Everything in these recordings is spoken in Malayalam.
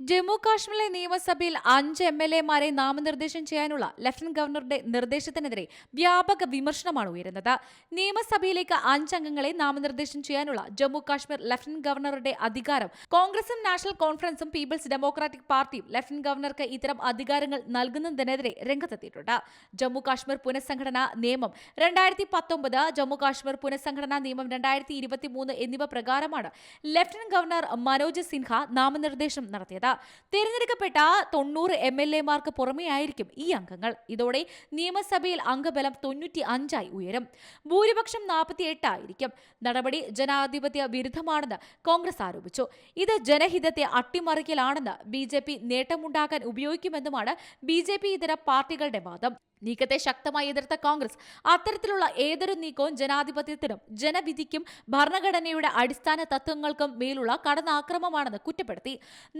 ജമ്മു കാശ്മീരിലെ നിയമസഭയിൽ അഞ്ച് എം എൽ എമാരെ നാമനിർദ്ദേശം ചെയ്യാനുള്ള ലഫ്റ്റനന്റ് ഗവർണറുടെ നിർദ്ദേശത്തിനെതിരെ വ്യാപക വിമർശനമാണ് ഉയരുന്നത്. നിയമസഭയിലേക്ക് അഞ്ച് അംഗങ്ങളെ നാമനിർദ്ദേശം ചെയ്യാനുള്ള ജമ്മു കാശ്മീർ ലഫ്റ്റനന്റ് ഗവർണറുടെ അധികാരം കോൺഗ്രസും നാഷണൽ കോൺഫറൻസും പീപ്പിൾസ് ഡെമോക്രാറ്റിക് പാർട്ടിയും ലഫ്റ്റനന്റ് ഗവർണർക്ക് ഇത്തരം അധികാരങ്ങൾ നൽകുന്നതിനെതിരെ രംഗത്തെത്തിയിട്ടുണ്ട്. ജമ്മു കാശ്മീർ പുനഃസംഘടനാ നിയമം രണ്ടായിരത്തി പത്തൊമ്പത് ജമ്മു കാശ്മീർ പുനഃസംഘടനാ നിയമം രണ്ടായിരത്തി ഇരുപത്തി മൂന്ന് എന്നിവ പ്രകാരമാണ് ലഫ്റ്റനന്റ് ഗവർണർ മനോജ് സിൻഹ നാമനിർദ്ദേശം നടത്തിയത്. തിരഞ്ഞെടുക്കപ്പെട്ട തൊണ്ണൂറ് എം എൽ എമാർക്ക് പുറമെയായിരിക്കും ഈ അംഗങ്ങൾ. ഇതോടെ നിയമസഭയിൽ അംഗബലം തൊണ്ണൂറ്റി അഞ്ചായി ഉയരും. ഭൂരിപക്ഷം നാൽപ്പത്തി എട്ടായിരിക്കും നടപടി ജനാധിപത്യ വിരുദ്ധമാണെന്ന് കോൺഗ്രസ് ആരോപിച്ചു. ഇത് ജനഹിതത്തെ അട്ടിമറിക്കലാണെന്ന് ബി ജെ പി നേട്ടമുണ്ടാക്കാൻ ഉപയോഗിക്കുമെന്നുമാണ് ബി ജെ പി ഇതര പാർട്ടികളുടെ വാദം. നീക്കത്തെ ശക്തമായി എതിർത്ത കോൺഗ്രസ്. അത്തരത്തിലുള്ള ഏതൊരു നീക്കവും ജനാധിപത്യത്തിനും ജനവിധിക്കും ഭരണഘടനയുടെ അടിസ്ഥാന തത്വങ്ങൾക്കും മേലുള്ള കടന്നാക്രമമാണെന്ന് കുറ്റപ്പെടുത്തി.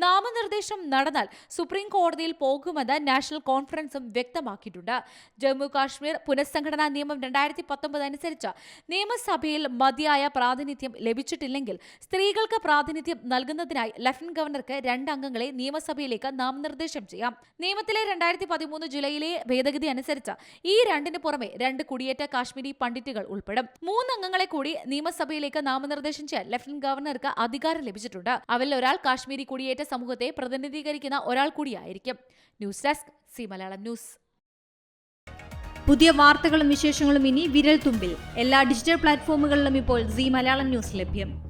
നാമനിർദ്ദേശം നടന്നാൽ സുപ്രീം കോടതിയിൽ പോകുമെന്ന് നാഷണൽ കോൺഫറൻസും വ്യക്തമാക്കിയിട്ടുണ്ട്. ജമ്മു കാശ്മീർ പുനഃസംഘടനാ നിയമം രണ്ടായിരത്തി പത്തൊമ്പത് അനുസരിച്ച് നിയമസഭയിൽ മതിയായ പ്രാതിനിധ്യം ലഭിച്ചിട്ടില്ലെങ്കിൽ സ്ത്രീകൾക്ക് പ്രാതിനിധ്യം നൽകുന്നതിനായി ലഫ്റ്റനന്റ് ഗവർണർക്ക് രണ്ട് അംഗങ്ങളെ നിയമസഭയിലേക്ക് നാമനിർദ്ദേശം ചെയ്യാം. നിയമത്തിലെ രണ്ടായിരത്തി പതിമൂന്ന് ജൂലൈയിലെ ഭേദഗതി അനുസരിച്ച് ഈ രണ്ടിന് പുറമെ രണ്ട് കുടിയേറ്റ കാശ്മീരി പണ്ഡിറ്റുകൾ ഉൾപ്പെടും. മൂന്നംഗങ്ങളെ കൂടി നിയമസഭയിലേക്ക് നാമനിർദ്ദേശം ചെയ്യാൻ ലഫ്റ്റനന്റ് ഗവർണർക്ക് അധികാരം ലഭിച്ചിട്ടുണ്ട്. അവരിൽ ഒരാൾ കാശ്മീരി കുടിയേറ്റ സമൂഹത്തെ പ്രതിനിധീകരിക്കുന്ന ഒരാൾ കൂടിയായിരിക്കും. News desk C Malayalam news. പുതിയ വാർത്തകളും വിശേഷങ്ങളും ഇനി വിരൽ തുമ്പിൽ. എല്ലാ ഡിജിറ്റൽ പ്ലാറ്റ്ഫോമുകളിലും ഇപ്പോൾ സി മലയാളം ന്യൂസ് ലഭ്യം.